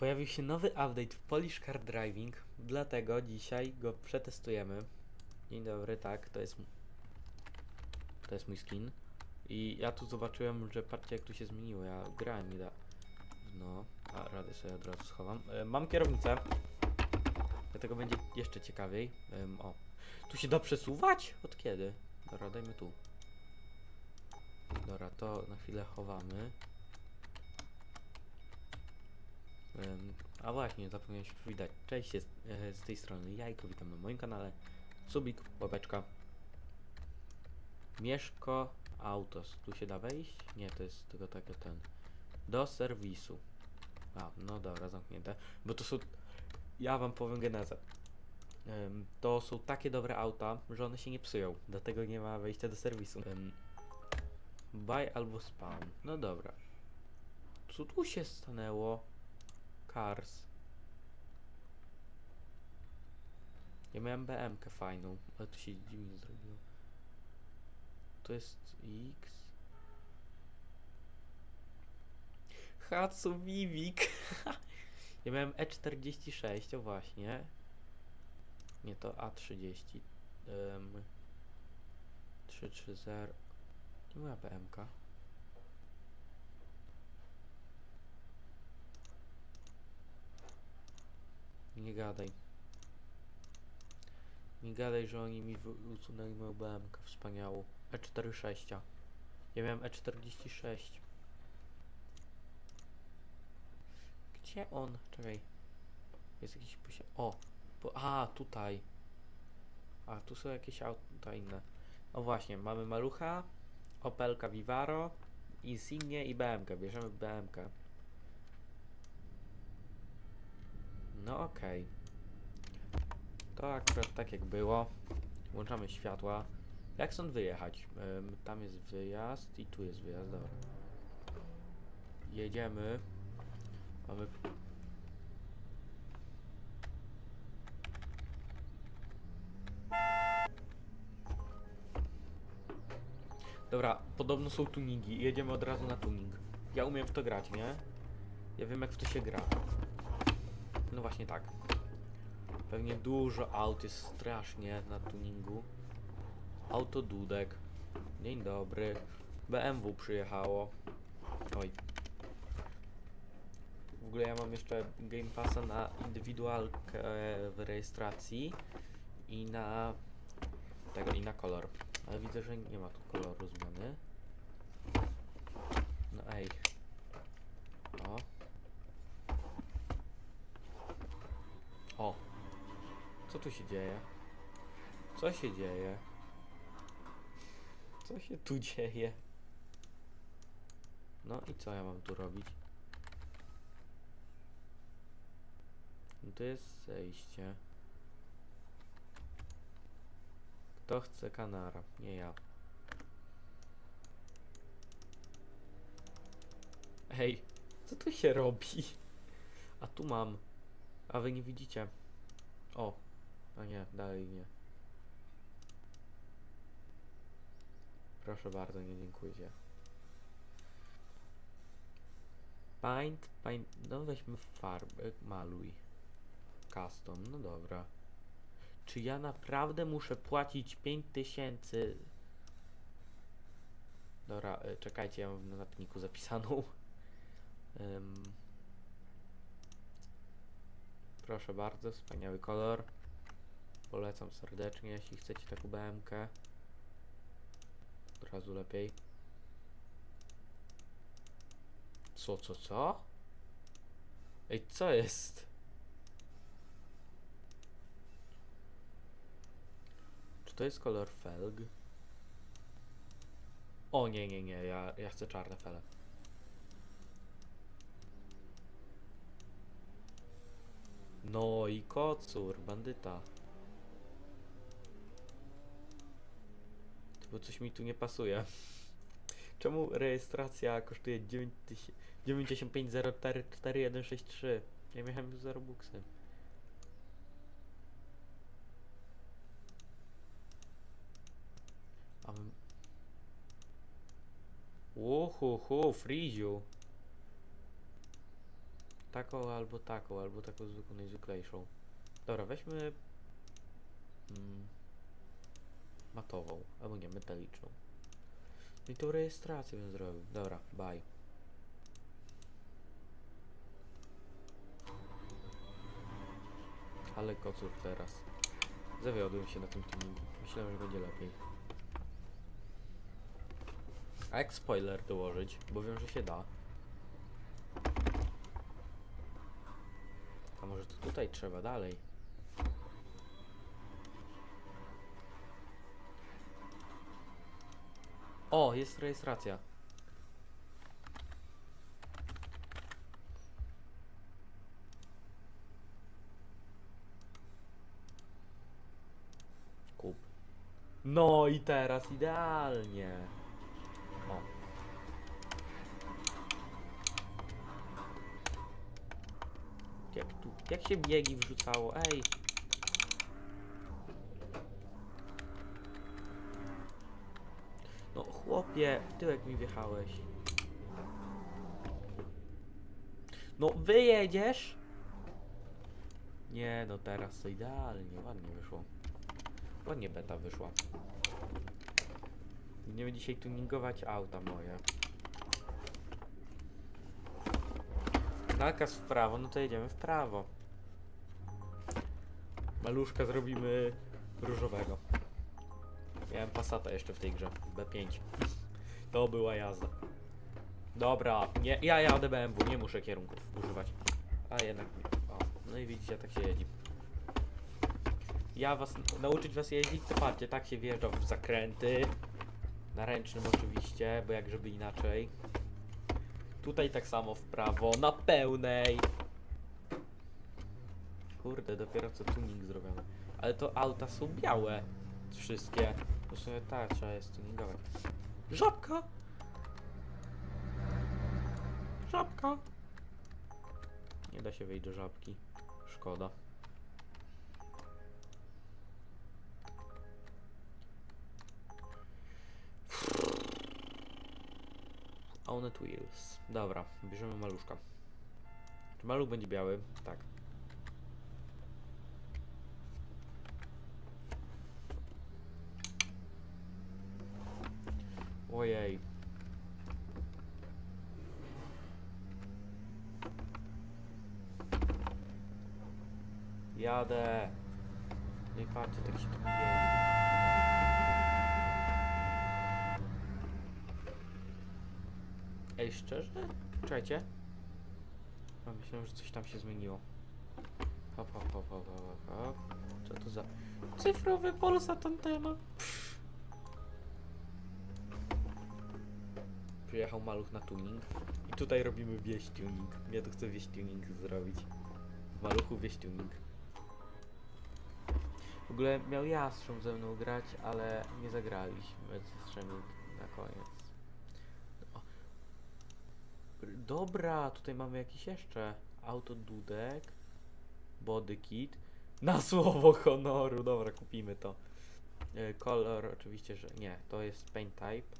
Pojawił się nowy update w Polish Car Driving, dlatego dzisiaj go przetestujemy. Dzień dobry, tak, to jest to jest mój skin. I ja tu zobaczyłem, że patrzcie jak tu się zmieniło, ja grałem da. No, a radę sobie od razu schowam. E, mam kierownicę. Dlatego będzie jeszcze ciekawiej. Em, o. Tu się da przesuwać? Od kiedy? Dobra, dajmy tu. Dobra, to na chwilę chowamy. A właśnie, zapomniałem się przywitać. Cześć, jest e, z tej strony Jajko, witam na moim kanale. Subik, łapeczka. Mieszko Autos. Tu się da wejść? Nie, to jest tylko takie ten. Do serwisu. A, no dobra, zamknięte. Bo to są... Ja wam powiem genezę. To są takie dobre auta, że one się nie psują. Dlatego nie ma wejścia do serwisu. Buy albo spam. No dobra. Co tu się stanęło? Cars. Ja miałem BM-kę fajną, ale tu się dziwnie zrobiło. To jest X. Hatsu Vivik. ja miałem E46, o właśnie. Nie, to A30. Um, 330. Nie moja BMK. Nie gadaj. Nie gadaj, że oni mi usunęli moją BMK wspaniałą. E46. Ja miałem E46. Gdzie on? Czekaj. Jest jakiś posie... O! Po... A, tutaj. A, tu są jakieś auta inne. O właśnie, mamy Malucha, Opelka Vivaro, Insignie i BMK. Bierzemy BMK. No okej. To akurat tak jak było. Włączamy światła. Jak stąd wyjechać? Em, tam jest wyjazd i tu jest wyjazd, dobra. Jedziemy. Mamy... Dobra, podobno są tuningi. Jedziemy od razu na tuning. Ja umiem w to grać, nie? Ja wiem jak w to się gra. No właśnie tak. Pewnie dużo aut jest strasznie na tuningu. Autodudek. Dzień dobry. BMW przyjechało. Oj. W ogóle ja mam jeszcze Game Passa na indywidualkę w rejestracji i na tego i na kolor. Ale widzę, że nie ma tu koloru zmiany. No ej. O. O. Co tu się dzieje? Co się dzieje? Co się tu dzieje? No i co ja mam tu robić? No to jest zejście. Kto chce kanara? Nie ja. Hej, co tu się robi? A tu mam. A wy nie widzicie. O. A nie, dalej nie. Proszę bardzo, nie dziękuję. Paint, paint, no weźmy farbę, maluj. Custom, no dobra. Czy ja naprawdę muszę płacić 5000? Dobra, y, czekajcie, ja mam w notatniku zapisaną. Ym. Proszę bardzo, wspaniały kolor. Polecam serdecznie, jeśli chcecie taką BMK. Od razu lepiej. Co, co, co? Ej, co jest? Czy to jest kolor felg? O nie, nie, nie, ja, ja chcę czarne fele. No i kocur, bandyta. Bo coś mi tu nie pasuje. Czemu rejestracja kosztuje 9504163? Ja miałem już 0 buksy. A my... Uhuhu, Friziu. taką albo taką, albo taką zwykłą, najzwyklejszą. Dobra, weźmy mm, matową, albo nie, metaliczną. I tą rejestrację bym zrobił. Dobra, bye. Ale kocur teraz. Zawiodłem się na tym tuningu. Myślałem, że będzie lepiej. A jak spoiler dołożyć? Bo wiem, że się da. A może to tutaj trzeba dalej? O, jest rejestracja. Kup. No i teraz idealnie. O. Jak tu, jak się biegi wrzucało, ej. No chłopie, w tyłek mi wjechałeś. No wyjedziesz? Nie, no teraz to idealnie, ładnie wyszło. Ładnie beta wyszła. Będziemy dzisiaj tuningować auta moje. Nakaz w prawo, no to jedziemy w prawo. Maluszka zrobimy różowego. Miałem Passata jeszcze w tej grze, B5. To była jazda. Dobra, nie, ja jadę BMW, nie muszę kierunków używać. A jednak, o, no i widzicie, tak się jeździ. Ja was, nauczyć was jeździć, to patrzcie, tak się wjeżdża w zakręty. Na ręcznym oczywiście, bo jak żeby inaczej. Tutaj tak samo w prawo, na pełnej. Kurde, dopiero co tuning zrobiony. Ale to auta są białe. Wszystkie. Sumie tak, trzeba jest tuningować. Żabka! Żabka! Nie da się wejść do żabki. Szkoda. It wheels. Dobra, bierzemy maluszka. Czy maluch będzie biały? Tak. Ojej. Jadę. No i patrzcie, tak się tu. Ej, szczerze? Czekajcie. A myślałem, że coś tam się zmieniło. Hop, hop, hop, hop, hop, hop. Co to za... Cyfrowy Polsat antena. Przyjechał maluch na tuning. I tutaj robimy wieś tuning. Ja tu chcę wieś tuning zrobić. W maluchu wieś tuning. W ogóle miał Jastrząb ze mną grać, ale nie zagraliśmy z Jastrzębiem na koniec. O. Dobra, tutaj mamy jakiś jeszcze autodudek, body kit. Na słowo honoru, dobra, kupimy to. E, Kolor oczywiście, że nie, to jest paint type.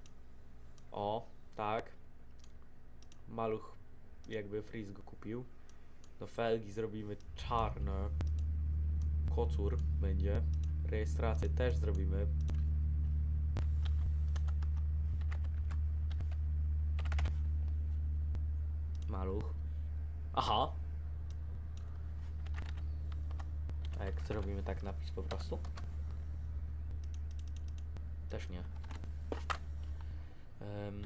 O, tak. Maluch jakby Freeze go kupił. No felgi zrobimy czarne. Kocur będzie. Rejestrację też zrobimy. Maluch. Aha. A jak zrobimy tak napis po prostu? Też nie. Em,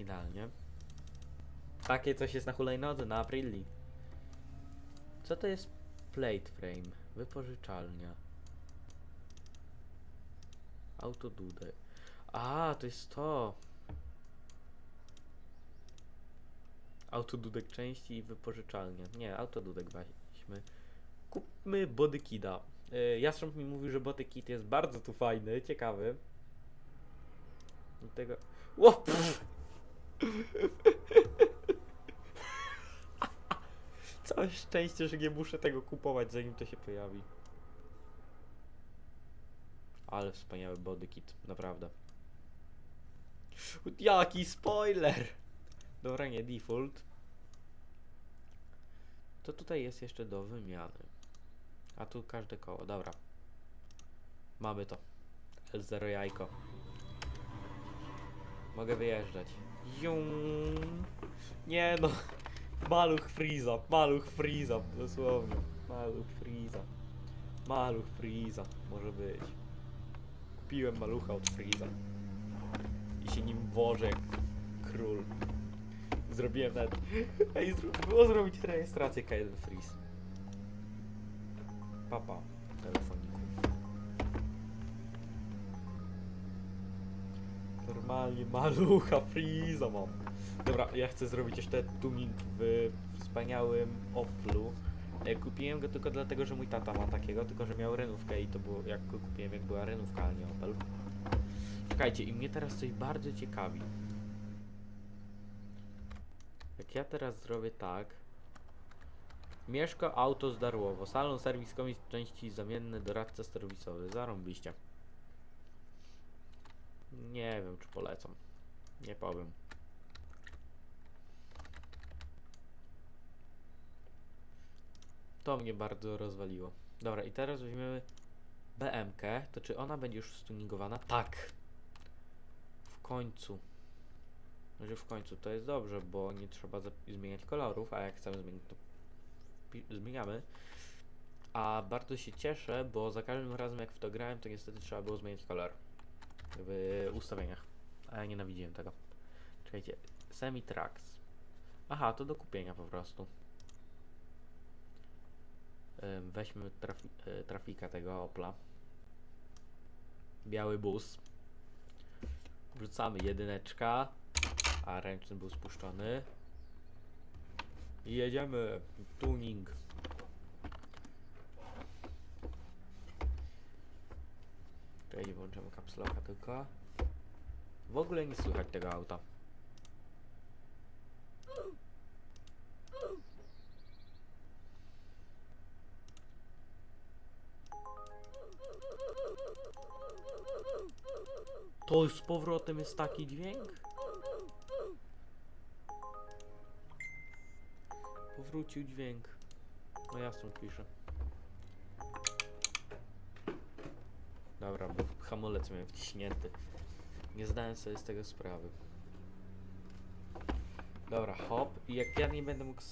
idealnie. Takie coś jest na hulajnodze, na Aprilli. Co to jest plate frame? Wypożyczalnia. Autodudek. A, to jest to. Autodudek części i wypożyczalnia. Nie, autodudek weźmy. Kupmy bodykida. Yy, Jastrząb mi mówił, że bodykit jest bardzo tu fajny, ciekawy. Do tego... Ło! pff. Całe szczęście, że nie muszę tego kupować zanim to się pojawi. Ale wspaniały bodykit, naprawdę. Jaki spoiler! Dobra, nie default. To tutaj jest jeszcze do wymiany. A tu każde koło, dobra. Mamy to. L0 jajko. Mogę wyjeżdżać. Jum. Nie no. Maluch Freeza, maluch Freeza, dosłownie. Maluch Freeza. Maluch Freeza, może być. Kupiłem malucha od Freeza. I się nim wożę król. Zrobiłem nawet... Ej, zro... było zrobić rejestrację K1 Freeze. Papa, telefoniku. Normalnie malucha Freeza mam. Dobra, ja chcę zrobić jeszcze tuning w wspaniałym Oplu. E, Kupiłem go tylko dlatego, że mój tata ma takiego, tylko że miał renówkę i to było jak go kupiłem, jak była renówka, a nie Opel. Czekajcie, i mnie teraz coś bardzo ciekawi. Jak ja teraz zrobię tak. Mieszko auto z Darłowo. Salon, serwis, komis, części zamienne, doradca serwisowy. Zarąbiście. Nie wiem, czy polecą. Nie powiem. To mnie bardzo rozwaliło. Dobra, i teraz weźmiemy BMK. To czy ona będzie już stuningowana? Tak. W końcu. Że w końcu to jest dobrze, bo nie trzeba zmieniać kolorów, a jak chcemy zmienić, to zmieniamy. A bardzo się cieszę, bo za każdym razem jak w to grałem, to niestety trzeba było zmieniać kolor w ustawieniach. A ja nienawidziłem tego. Czekajcie, semi-tracks. Aha, to do kupienia po prostu. Weźmy e, trafika tego Opla. Biały bus. Wrzucamy jedyneczka. A ręczny był spuszczony. I jedziemy. Tuning. Czekajcie, włączymy kapslocka tylko. W ogóle nie słychać tego auta. To z powrotem jest taki dźwięk? Powrócił dźwięk. No jasno piszę. Dobra, bo hamulec miałem wciśnięty. Nie zdałem sobie z tego sprawy. Dobra, hop. I jak ja nie będę mógł...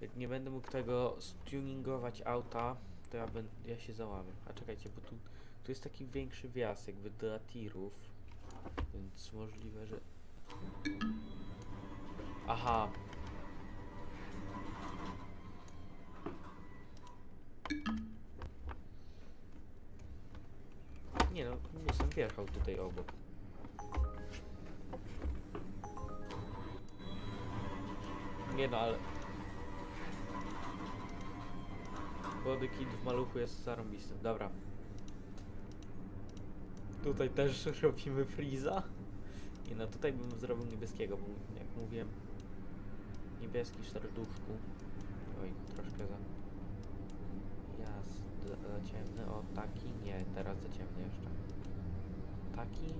Jak nie będę mógł tego stuningować auta, to ja, będę, ja się załamię. A czekajcie, bo tu, tu jest taki większy wjazd jakby dla tirów. Więc możliwe, że... Aha. Busem wjechał tutaj obok. Nie no, ale... Body kit w maluchu jest zarąbisty. Dobra. Tutaj też robimy Freeza. Nie no, tutaj bym zrobił niebieskiego, bo jak mówiłem... Niebieski serduszku. Oj, troszkę za... Jasny, za ciemny. O, taki? Nie, teraz za ciemny jeszcze. Taki?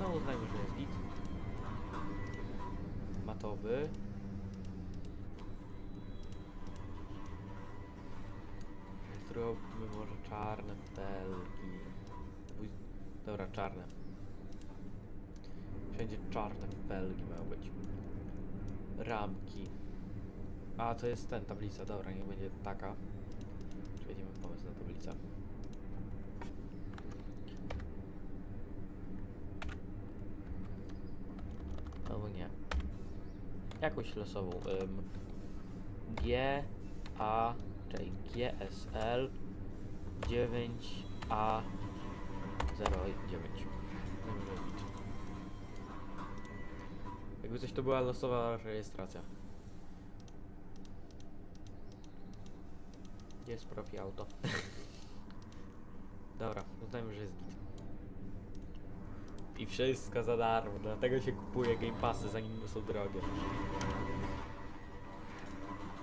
No, uznajmy, że jest git. Matowy. Zróbmy może czarne felgi. Dobra, czarne. Wszędzie czarne felgi mają być. Ramki. A, to jest ten, tablica. Dobra, niech będzie taka. Mam pomysł na tablicę. Albo nie. Jakąś losową. Ym, G, A, czyli GSL 9A 09. Dobrze, git. Jakby coś to była losowa rejestracja. Jest profi auto? Dobra, uznajmy, że jest git. I wszystko za darmo, dlatego się kupuje Game Passy, zanim są drogie.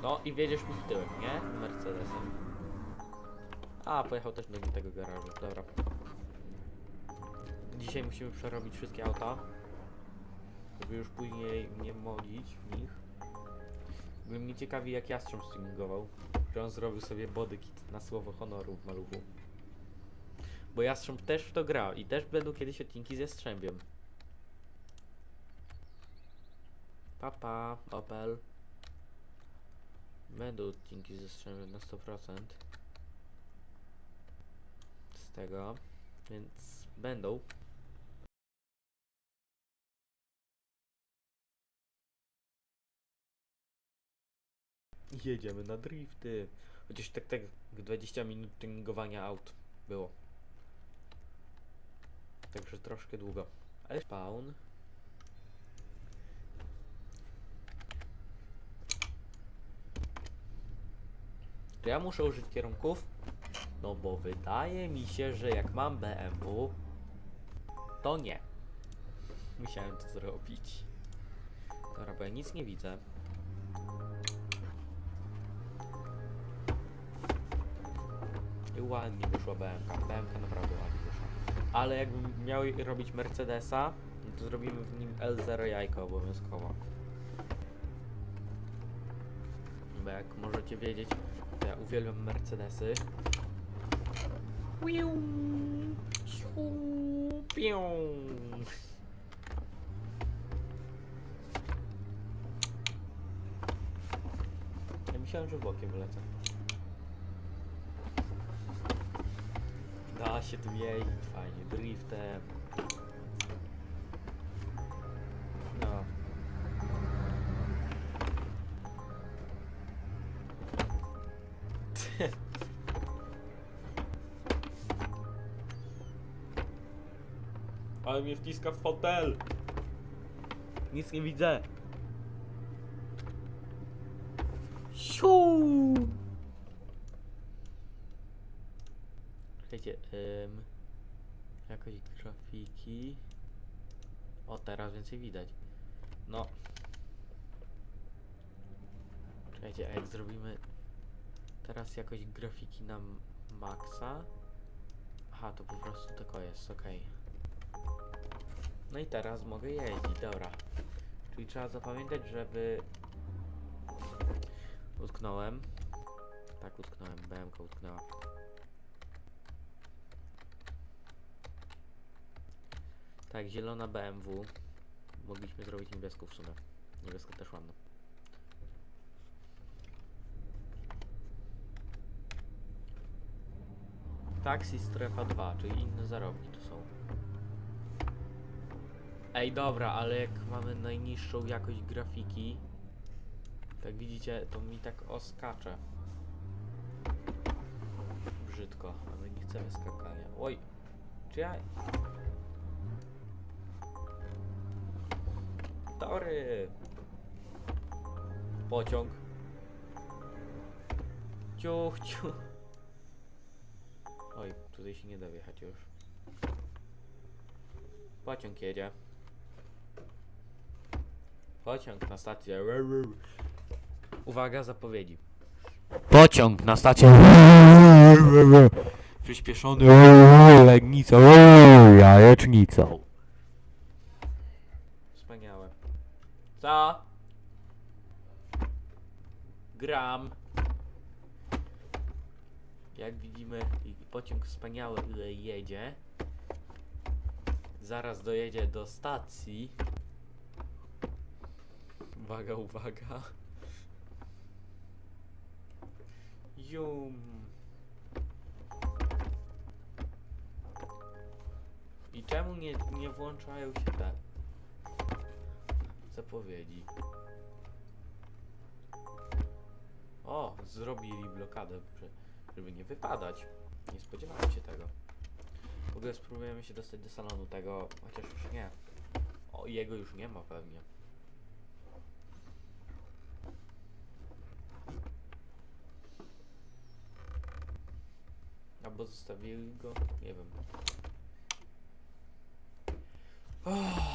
No i wiedziesz mi w tyłem, nie? Mercedesem. A, pojechał też do tego garażu, dobra. Dzisiaj musimy przerobić wszystkie auta, żeby już później nie modzić w nich. Ogóle mnie ciekawi jak Jastrząb streamingował, że on zrobił sobie bodykit na słowo honoru w maluchu. Bo Jastrząb też w to gra i też będą kiedyś odcinki z Jastrzębiem. Papa, Opel. Będą odcinki ze Jastrzębiem na 100%. Z tego, więc będą. Jedziemy na drifty. Chociaż tak tak 20 minut tuningowania aut było. Także troszkę długo. Ale spawn. Czy ja muszę użyć kierunków? No bo wydaje mi się, że jak mam BMW, to nie. Musiałem to zrobić. Dobra, bo ja nic nie widzę. Ładnie wyszła BMK. BMK naprawdę ładnie wyszła. Ale jakbym miał robić Mercedesa, to zrobimy w nim L0 jajko obowiązkowo. Bo jak możecie wiedzieć, to ja uwielbiam Mercedesy. Piu, piu. Ja myślałem, że bokiem wylecę. Da się tu jeździć fajnie, driftem. No. Ale mnie wciska w fotel. Nic nie widzę. Siu! Czekajcie, ym, jakoś grafiki. O, teraz więcej widać. No. Czekajcie, a jak zrobimy teraz jakoś grafiki na maksa. Aha, to po prostu tylko jest, okej. No i teraz mogę jeździć, dobra. Czyli trzeba zapamiętać, żeby... Utknąłem. Tak, utknąłem, BMK utknęła. Tak, zielona BMW. Mogliśmy zrobić niebieską w sumie. Niebieska też ładna. Taxi strefa 2, czyli inne zarobki tu są. Ej, dobra, ale jak mamy najniższą jakość grafiki, tak widzicie, to mi tak oskacze. Brzydko, a my nie chcemy skakania. Oj, czy ja... Tory! Pociąg. Ciuch, ciuch. Oj, tutaj się nie da wjechać już. Pociąg jedzie. Pociąg na stację. Uwaga, zapowiedzi. Pociąg na stację. Przyspieszony Legnicą, jajecznicą. Co? Gram. Jak widzimy, pociąg wspaniały ile jedzie. Zaraz dojedzie do stacji. Uwaga, uwaga. Jum. I czemu nie, nie włączają się te zapowiedzi? O, zrobili blokadę, że- żeby nie wypadać. Nie spodziewałem się tego. W ogóle spróbujemy się dostać do salonu tego, chociaż już nie. O, jego już nie ma pewnie. Albo zostawili go, nie wiem. Oh,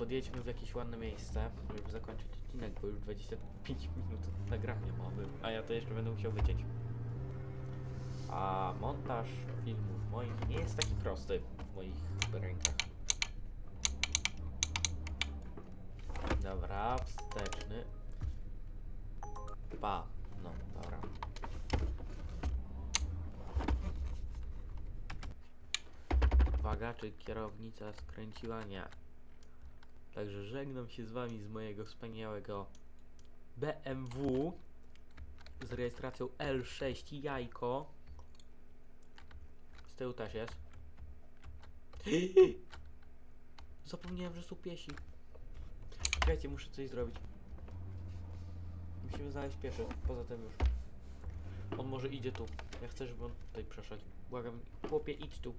podjedźmy w jakieś ładne miejsce, żeby zakończyć odcinek, bo już 25 minut nagrania mamy, a ja to jeszcze będę musiał wyciąć. A montaż filmów moich nie jest taki prosty w moich rękach. Dobra, wsteczny. Pa, no, dobra. Uwaga, czy kierownica skręciła? Nie. Także żegnam się z wami z mojego wspaniałego BMW z rejestracją L6 jajko. Z tyłu też jest. Zapomniałem, że są piesi. Czekajcie, muszę coś zrobić. Musimy znaleźć pieszy, poza tym już. On może idzie tu. Ja chcę, żeby on tutaj przeszedł. Błagam, chłopie, idź tu.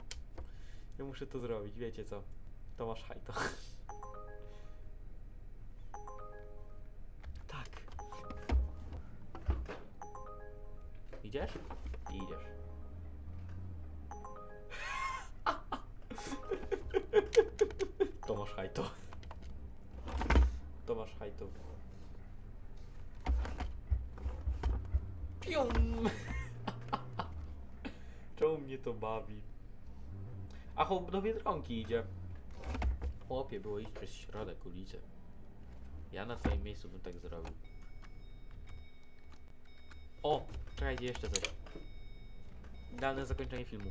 Ja muszę to zrobić, wiecie co? Tomasz Hajto. Idziesz? Idziesz. Tomasz Hajto. Tomasz Hajto. Pium! Czemu mnie to bawi? A chłop do Biedronki idzie. Chłopie, było iść przez środek ulicy. Ja na twoim miejscu bym tak zrobił. O! Czekajcie, jeszcze coś. Idealne zakończenie filmu.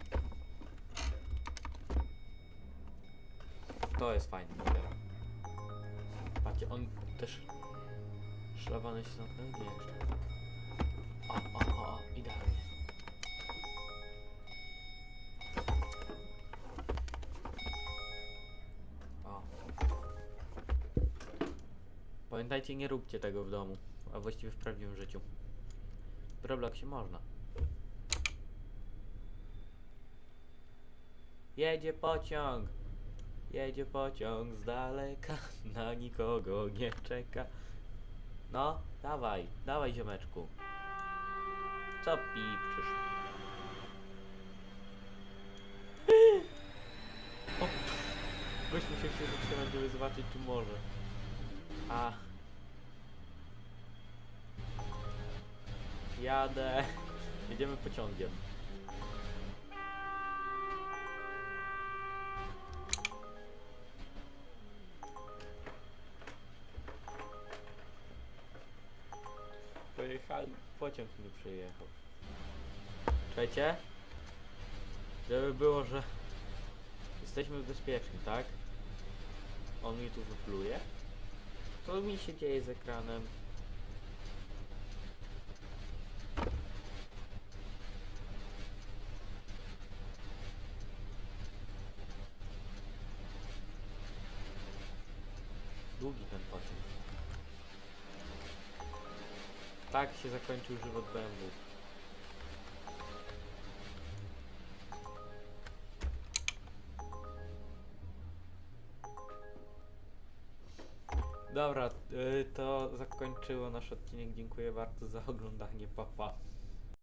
To jest fajne, dopiero. Patrzcie, on też... Szlawany się zamknął? Nie, jeszcze. O, o, o, o, idealnie. O. Pamiętajcie, nie róbcie tego w domu, a właściwie w prawdziwym życiu. W Robloxie można. Jedzie pociąg! Jedzie pociąg z daleka, na nikogo nie czeka. No, dawaj, dawaj ziomeczku. Co pipczysz? Byśmy się chcieli zatrzymać, żeby zobaczyć, czy może. A. Jadę. Jedziemy pociągiem. Pojechali, pociąg nie przyjechał. Czekajcie. Żeby było, że jesteśmy bezpieczni, tak? On mi tu wypluje. Co mi się dzieje z ekranem? Długi ten pociąg. Tak się zakończył żywot BMW. Dobra, y, to zakończyło nasz odcinek. Dziękuję bardzo za oglądanie. Pa, pa.